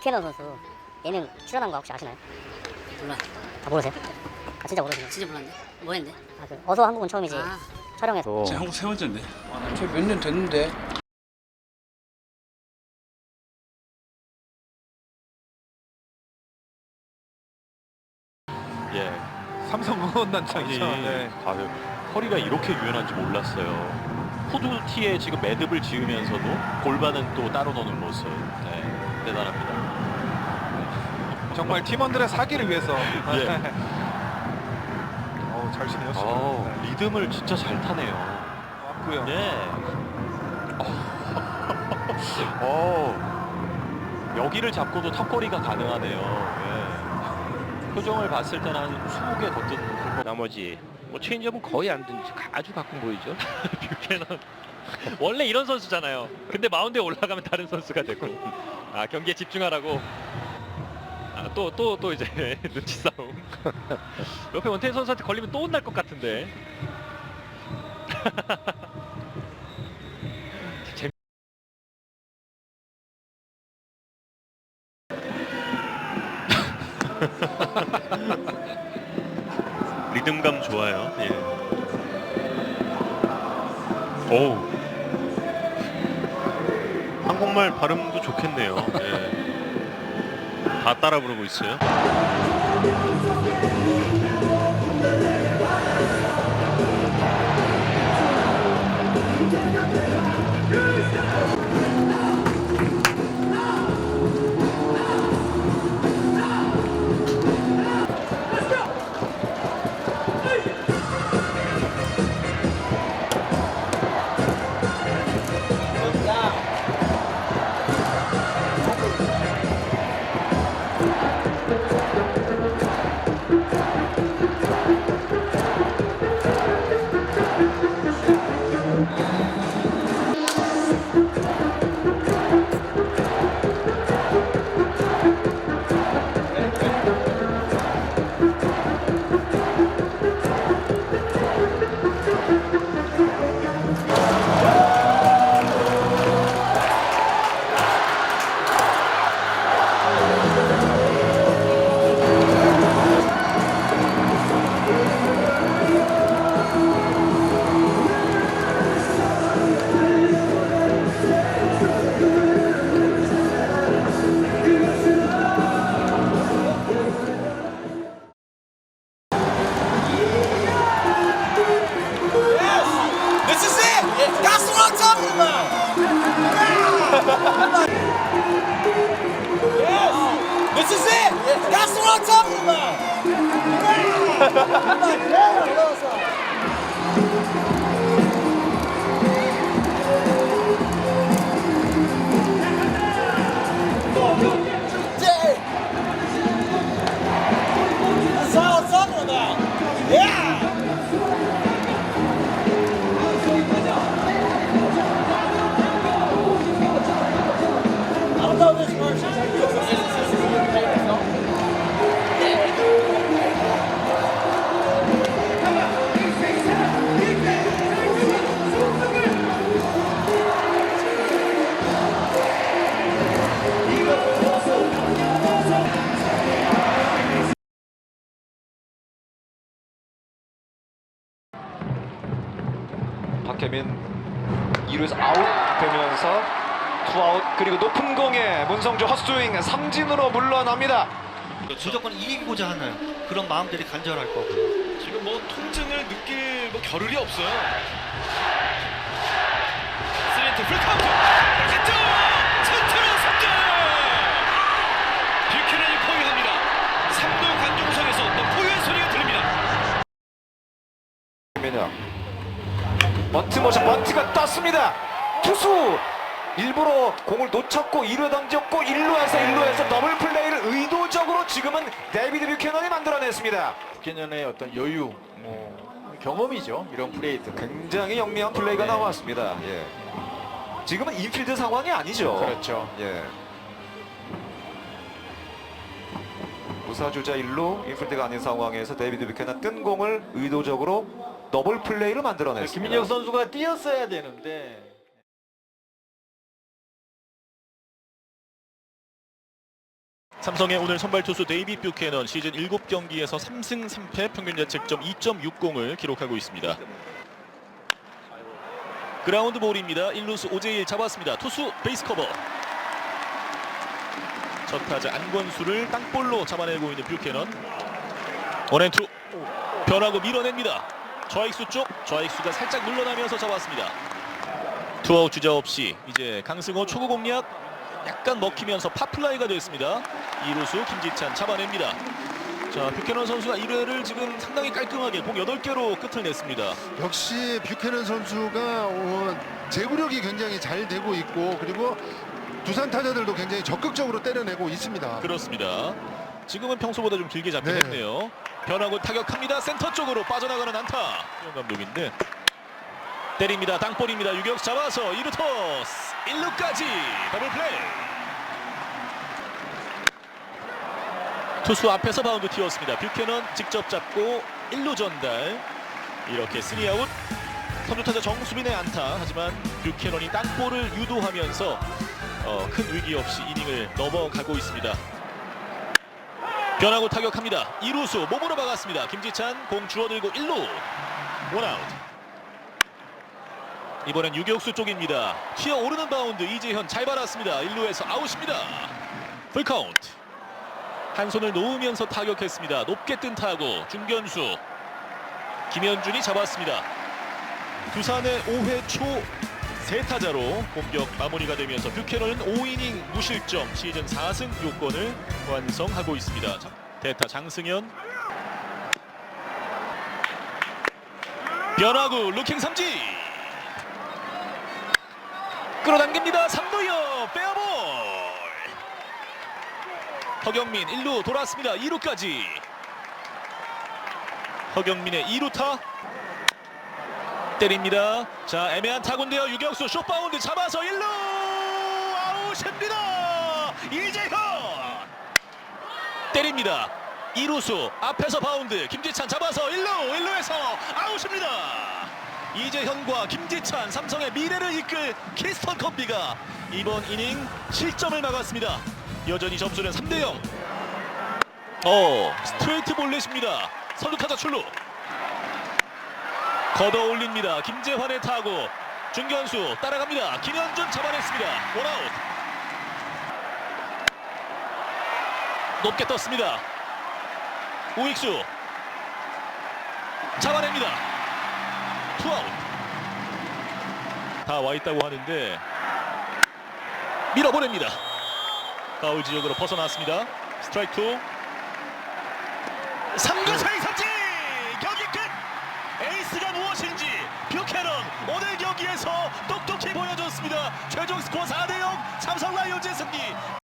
빅캐너 선수 예능 출연한 거 혹시 아시나요? 몰라. 아 모르세요? 아 진짜 모르시나요? 진짜 몰랐네. 뭐 했는데? 아, 그 어서 한국은 처음이지 아, 촬영해서 제 한국 세 번째인데. 저 몇 년 됐는데 예. 삼성 응원단장이죠. 아니, 네. 아, 허리가 이렇게 유연한지 몰랐어요. 후드티에 지금 매듭을 지으면서도 골반은 또 따로 노는 모습. 네, 대단합니다. 정말 팀원들의 사기를 위해서. 예. 어우, 잘 치네요. 지금. 어, 네. 리듬을 진짜 잘 타네요. 왔고요. 네. 어, 여기를 잡고도 턱걸이가 가능하네요. 예. 표정을 봤을 때는 한 20개 더 뜬. 나머지 뭐 체인지업은 거의 안 든지 아주 가끔 보이죠. 뷰캐넌 원래 이런 선수잖아요. 근데 마운드에 올라가면 다른 선수가 되고 아 경기에 집중하라고 아, 또또또 이제 눈치 싸움. 옆에 원태인 선수한테 걸리면 또 혼날 것 같은데. 리듬감 좋아요. 예. 오. 한국말 발음도 좋겠네요. 예. 다 따라 부르고 있어요. This is it! That's what I'm talking about! 박혜민 2루에서 아웃 되면서 투아웃 그리고 높은 공에 문성주 헛스윙 삼진으로 물러납니다. 무조건 이기고자 하는 그런 마음들이 간절할 거고요. 지금 뭐 통증을 느낄 뭐 겨를이 없어요. 스리트 풀카운트. 백센터 센터로 3점. 뷰캐넌이 포위합니다. 3루 관중석에서 또 포위의 소리가 들립니다. 김민혁 번트 모션 번트가 떴습니다. 투수 일부러 공을 놓쳤고 2루 던졌고 1루에서 1루에서 더블 플레이를 의도적으로 지금은 데이비드 뷰캐넌이 만들어냈습니다. 개년의 어떤 여유, 뭐 경험이죠. 이런 플레이들. 굉장히 영리한 플레이가 네. 나왔습니다. 예. 지금은 인필드 상황이 아니죠. 그렇죠. 예. 우사주자 1루 인필드가 아닌 상황에서 데이비드 뷰캐넌 뜬 공을 의도적으로 더블 플레이를 만들어냈습니다. 김민혁 선수가 뛰었어야 되는데 삼성의 오늘 선발 투수 데이비 뷰캐넌 시즌 7경기에서 3승 3패 평균 자책점 2.60을 기록하고 있습니다. 그라운드 볼입니다. 1루수 오재일 잡았습니다. 투수 베이스 커버. 첫 타자 안권수를 땅볼로 잡아내고 있는 뷰캐넌. 원앤투 변하고 밀어냅니다. 좌익수 쪽 좌익수가 살짝 물러나면서 잡았습니다. 투아웃 주자 없이 이제 강승호 초구 공략 약간 먹히면서 파플라이가 됐습니다. 2루수 김지찬 잡아냅니다. 자 뷰캐넌 선수가 1회를 지금 상당히 깔끔하게 공 8개로 끝을 냈습니다. 역시 뷰캐넌 선수가 어, 제구력이 굉장히 잘 되고 있고 그리고 두산 타자들도 굉장히 적극적으로 때려내고 있습니다. 그렇습니다. 지금은 평소보다 좀 길게 잡긴 네. 했네요. 변하고 타격합니다. 센터 쪽으로 빠져나가는 안타. 감독인데 때립니다. 땅볼입니다. 유격 잡아서 2루 토스 1루까지 더블 플레이. 투수 앞에서 바운드 튀었습니다. 뷰캐넌 직접 잡고 1루 전달. 이렇게 3아웃. 선두타자 정수빈의 안타. 하지만 뷰캐넌이 땅볼을 유도하면서 어, 큰 위기 없이 이닝을 넘어가고 있습니다. 변하고 타격합니다. 2루수 몸으로 박았습니다. 김지찬 공 줄어들고 1루 원아웃. 이번엔 유격수 쪽입니다. 튀어오르는 바운드 이재현 잘 받았습니다. 1루에서 아웃입니다. 풀카운트. 한 손을 놓으면서 타격했습니다. 높게 뜬 타구 중견수 김현준이 잡았습니다. 두산의 5회 초 세타자로 공격 마무리가 되면서 뷰캐넌은 5이닝 무실점 시즌 4승 요건을 완성하고 있습니다. 자, 대타 장승현. 변화구 루킹 삼지. 끌어당깁니다. 3루요 빼어볼. 허경민 1루 돌았습니다. 2루까지. 허경민의 2루타 때립니다. 자 애매한 타구인데요. 유격수 쇼바운드 잡아서 1루 아웃입니다. 이재현 때립니다. 2루수 앞에서 바운드 김지찬 잡아서 1루 1루에서 아웃입니다. 이재현과 김지찬 삼성의 미래를 이끌 키스턴 컴비가 이번 이닝 실점을 막았습니다. 여전히 점수는 3대 0. 어 스트레이트 볼넷입니다. 선두 타자 출루. 걷어 올립니다. 김재환의 타구. 중견수 따라갑니다. 김현준 잡아냈습니다. 원아웃. 높게 떴습니다. 우익수 잡아냅니다. 투아웃. 다 와있다고 하는데 밀어보냅니다. 파울 지역으로 벗어났습니다. 스트라이크 2. 3구 사이 3 보여줬습니다. 최종 스코어 4대0 삼성 라이온즈 승리